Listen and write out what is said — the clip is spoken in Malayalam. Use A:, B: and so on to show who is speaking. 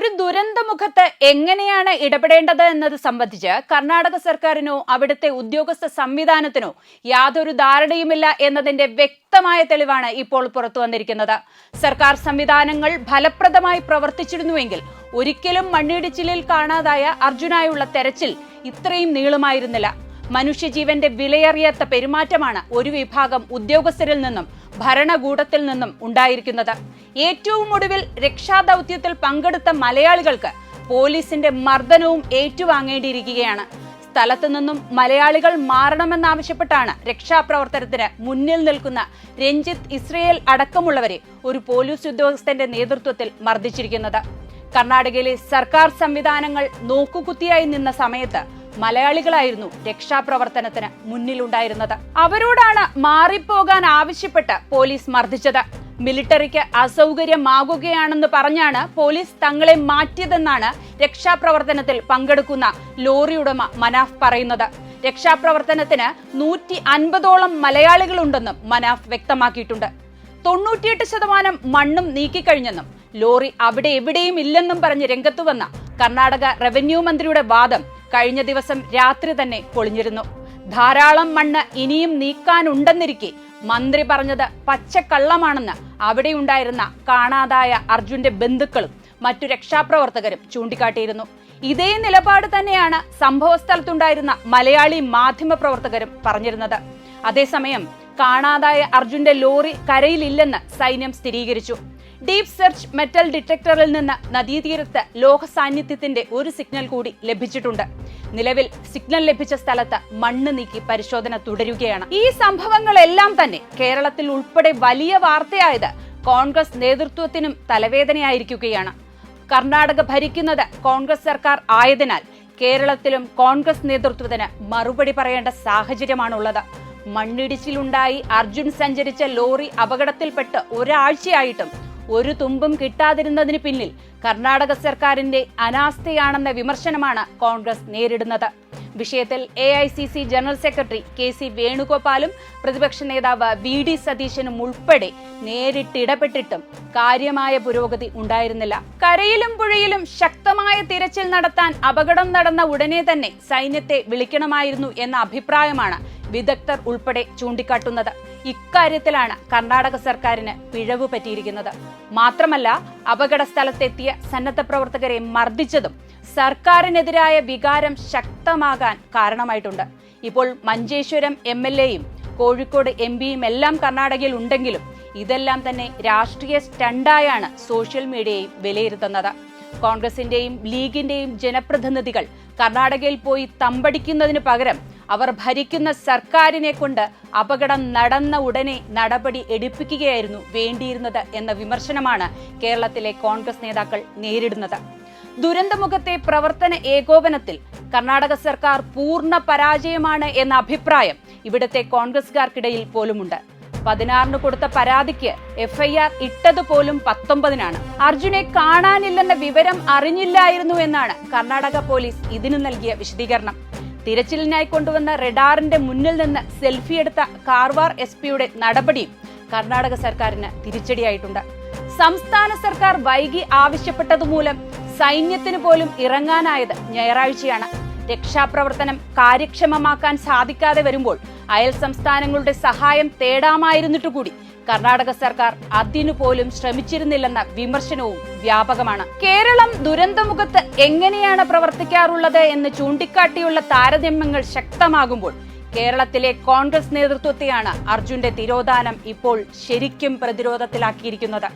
A: ഒരു ദുരന്തമുഖത്ത് എങ്ങനെയാണ് ഇടപെടേണ്ടത് എന്നത് സംബന്ധിച്ച് കർണാടക സർക്കാരിനോ അവിടുത്തെ ഉദ്യോഗസ്ഥ സംവിധാനത്തിനോ യാതൊരു ധാരണയുമില്ല എന്നതിന്റെ വ്യക്തമായ തെളിവാണ് ഇപ്പോൾ പുറത്തു വന്നിരിക്കുന്നത്. സർക്കാർ സംവിധാനങ്ങൾ ഫലപ്രദമായി പ്രവർത്തിച്ചിരുന്നുവെങ്കിൽ ഒരിക്കലും മണ്ണിടിച്ചിലിൽ കാണാതായ അർജുനായുള്ള തെരച്ചിൽ ഇത്രയും നീളുമായിരുന്നില്ല. മനുഷ്യജീവന്റെ വിലയറിയാത്ത പെരുമാറ്റമാണ് ഒരു വിഭാഗം ഉദ്യോഗസ്ഥരിൽ നിന്നും ഭരണകൂടത്തിൽ നിന്നും ഉണ്ടായിരിക്കുന്നത്. ഏറ്റവും ഒടുവിൽ രക്ഷാദൌത്യത്തിൽ പങ്കെടുത്ത മലയാളികൾക്ക് പോലീസിന്റെ മർദ്ദനവും ഏറ്റുവാങ്ങേണ്ടിയിരിക്കുകയാണ്. സ്ഥലത്തു നിന്നും മലയാളികൾ മാറണമെന്നാവശ്യപ്പെട്ടാണ് രക്ഷാപ്രവർത്തനത്തിന് മുന്നിൽ നിൽക്കുന്ന രഞ്ജിത്ത് ഇസ്രയേൽ അടക്കമുള്ളവരെ ഒരു പോലീസ് ഉദ്യോഗസ്ഥന്റെ നേതൃത്വത്തിൽ മർദ്ദിച്ചിരിക്കുന്നത്. കർണാടകയിലെ സർക്കാർ സംവിധാനങ്ങൾ നോക്കുകുത്തിയായി നിന്ന സമയത്ത് മലയാളികളായിരുന്നു രക്ഷാപ്രവർത്തനത്തിന് മുന്നിലുണ്ടായിരുന്നത്. അവരോടാണ് മാറിപ്പോകാൻ ആവശ്യപ്പെട്ട് പോലീസ് മർദ്ദിച്ചത്. മിലിറ്ററിക്ക് അസൗകര്യമാകുകയാണെന്ന് പറഞ്ഞാണ് പോലീസ് തങ്ങളെ മാറ്റിയതെന്നാണ് രക്ഷാപ്രവർത്തനത്തിൽ പങ്കെടുക്കുന്ന ലോറി ഉടമ മനാഫ് പറയുന്നത്. രക്ഷാപ്രവർത്തനത്തിന് നൂറ്റി അൻപതോളം മലയാളികളുണ്ടെന്നും മനാഫ് വ്യക്തമാക്കിയിട്ടുണ്ട്. തൊണ്ണൂറ്റിയെട്ട് ശതമാനം മണ്ണും നീക്കിക്കഴിഞ്ഞെന്നും ലോറി അവിടെ എവിടെയും ഇല്ലെന്നും പറഞ്ഞ് രംഗത്തുവന്ന കർണാടക റവന്യൂ മന്ത്രിയുടെ വാദം കഴിഞ്ഞ ദിവസം രാത്രി തന്നെ പൊളിഞ്ഞിരുന്നു. ധാരാളം മണ്ണ് ഇനിയും നീക്കാനുണ്ടെന്നിരിക്കെ മന്ത്രി പറഞ്ഞത് പച്ചക്കള്ളമാണെന്ന് അവിടെയുണ്ടായിരുന്ന കാണാതായ അർജുന്റെ ബന്ധുക്കളും മറ്റു രക്ഷാപ്രവർത്തകരും ചൂണ്ടിക്കാട്ടിയിരുന്നു. ഇതേ നിലപാട് തന്നെയാണ് സംഭവ സ്ഥലത്തുണ്ടായിരുന്ന മലയാളി മാധ്യമ പ്രവർത്തകരും പറഞ്ഞിരുന്നത്. അതേസമയം കാണാതായ അർജുന്റെ ലോറി കരയിലില്ലെന്ന് സൈന്യം സ്ഥിരീകരിച്ചു. ഡീപ് സെർച്ച് മെറ്റൽ ഡിറ്റക്ടറിൽ നിന്ന് നദീതീരത്ത് ലോഹ സാന്നിധ്യത്തിന്റെ ഒരു സിഗ്നൽ കൂടി ലഭിച്ചിട്ടുണ്ട്. നിലവിൽ സിഗ്നൽ ലഭിച്ച സ്ഥലത്ത് മണ്ണ് നീക്കി പരിശോധന തുടരുകയാണ്. ഈ സംഭവങ്ങളെല്ലാം തന്നെ കേരളത്തിൽ ഉൾപ്പെടെ വലിയ വാർത്തയായത് കോൺഗ്രസ് നേതൃത്വത്തിനും തലവേദനയായിരിക്കുകയാണ്. കർണാടക ഭരിക്കുന്നത് കോൺഗ്രസ് സർക്കാർ ആയതിനാൽ കേരളത്തിലും കോൺഗ്രസ് നേതൃത്വത്തിന് മറുപടി പറയേണ്ട സാഹചര്യമാണുള്ളത്. മണ്ണിടിച്ചിലുണ്ടായി അർജുൻ സഞ്ചരിച്ച ലോറി അപകടത്തിൽപ്പെട്ട് ഒരാഴ്ചയായിട്ടും ഒരു തുമ്പും കിട്ടാതിരുന്നതിന് പിന്നിൽ കർണാടക സർക്കാരിന്റെ അനാസ്ഥയാണെന്ന വിമർശനമാണ് കോൺഗ്രസ് നേരിടുന്നത്. വിഷയത്തിൽ A I C C general secretary K C വേണുഗോപാലും പ്രതിപക്ഷ നേതാവ് വി ഡി സതീശനും ഉൾപ്പെടെ നേരിട്ടിടപെട്ടിട്ടും കാര്യമായ പുരോഗതി ഉണ്ടായിരുന്നില്ല. കരയിലും പുഴയിലും ശക്തമായ തിരച്ചിൽ നടത്താൻ അപകടം നടന്ന ഉടനെ തന്നെ സൈന്യത്തെ വിളിക്കണമായിരുന്നു എന്ന അഭിപ്രായമാണ് വിദഗ്ധർ ഉൾപ്പെടെ ചൂണ്ടിക്കാട്ടുന്നത്. ഇക്കാര്യത്തിലാണ് കർണാടക സർക്കാരിന് പിഴവ് പറ്റിയിരിക്കുന്നത്. മാത്രമല്ല അപകട സ്ഥലത്തെത്തിയ സന്നദ്ധ പ്രവർത്തകരെ മർദ്ദിച്ചതും സർക്കാരിനെതിരായ വികാരം ശക്തമാകാൻ കാരണമായിട്ടുണ്ട്. ഇപ്പോൾ മഞ്ചേശ്വരം എം എൽ എയും കോഴിക്കോട് എം പിയും എല്ലാം കർണാടകയിൽ ഉണ്ടെങ്കിലും ഇതെല്ലാം തന്നെ രാഷ്ട്രീയ സ്റ്റണ്ടായാണ് സോഷ്യൽ മീഡിയയിൽ വിലയിരുത്തുന്നത്. കോൺഗ്രസിന്റെയും ലീഗിന്റെയും ജനപ്രതിനിധികൾ കർണാടകയിൽ പോയി തമ്പടിക്കുന്നതിന് പകരം അവർ ഭരിക്കുന്ന സർക്കാരിനെ കൊണ്ട് അപകടം നടന്ന ഉടനെ നടപടി എടുപ്പിക്കുകയായിരുന്നു വേണ്ടിയിരുന്നത് എന്ന വിമർശനമാണ് കേരളത്തിലെ കോൺഗ്രസ് നേതാക്കൾ നേരിടുന്നത്. ദുരന്തമുഖത്തെ പ്രവർത്തന ഏകോപനത്തിൽ കർണാടക സർക്കാർ പൂർണ പരാജയമാണ് എന്ന അഭിപ്രായം ഇവിടുത്തെ കോൺഗ്രസുകാർക്കിടയിൽ പോലുമുണ്ട്. പതിനാറിന് കൊടുത്ത പരാതിക്ക് എഫ്ഐആർ ഇട്ടത് പോലും പത്തൊമ്പതിനാണ്. അർജുനെ കാണാനില്ലെന്ന വിവരം അറിഞ്ഞില്ലായിരുന്നു എന്നാണ് കർണാടക പോലീസ് ഇതിനു നൽകിയ വിശദീകരണം. തിരച്ചിലിനായി കൊണ്ടുവന്ന റഡാറിന്റെ മുന്നിൽ നിന്ന് സെൽഫി എടുത്ത കാർവാർ എസ് പിയുടെ നടപടിയും കർണാടക സർക്കാരിന് തിരിച്ചടിയായിട്ടുണ്ട്. സംസ്ഥാന സർക്കാർ വൈകി ആവശ്യപ്പെട്ടതുമൂലം സൈന്യത്തിന് പോലും ഇറങ്ങാനായത് ഞായറാഴ്ചയാണ്. രക്ഷാപ്രവർത്തനം കാര്യക്ഷമമാക്കാൻ സാധിക്കാതെ വരുമ്പോൾ അയൽ സംസ്ഥാനങ്ങളുടെ സഹായം തേടാമായിരുന്നിട്ടു കൂടി കർണാടക സർക്കാർ അതിനു പോലും ശ്രമിച്ചിരുന്നില്ലെന്ന വിമർശനവും വ്യാപകമാണ്. കേരളം ദുരന്തമുഖത്ത് എങ്ങനെയാണ് പ്രവർത്തിക്കാറുള്ളത് എന്ന് ചൂണ്ടിക്കാട്ടിയുള്ള താരതമ്യങ്ങൾ ശക്തമാകുമ്പോൾ കേരളത്തിലെ കോൺഗ്രസ് നേതൃത്വത്തെയാണ് അർജുന്റെ തിരോധാനം ഇപ്പോൾ ശരിക്കും പ്രതിരോധത്തിലാക്കിയിരിക്കുന്നത്.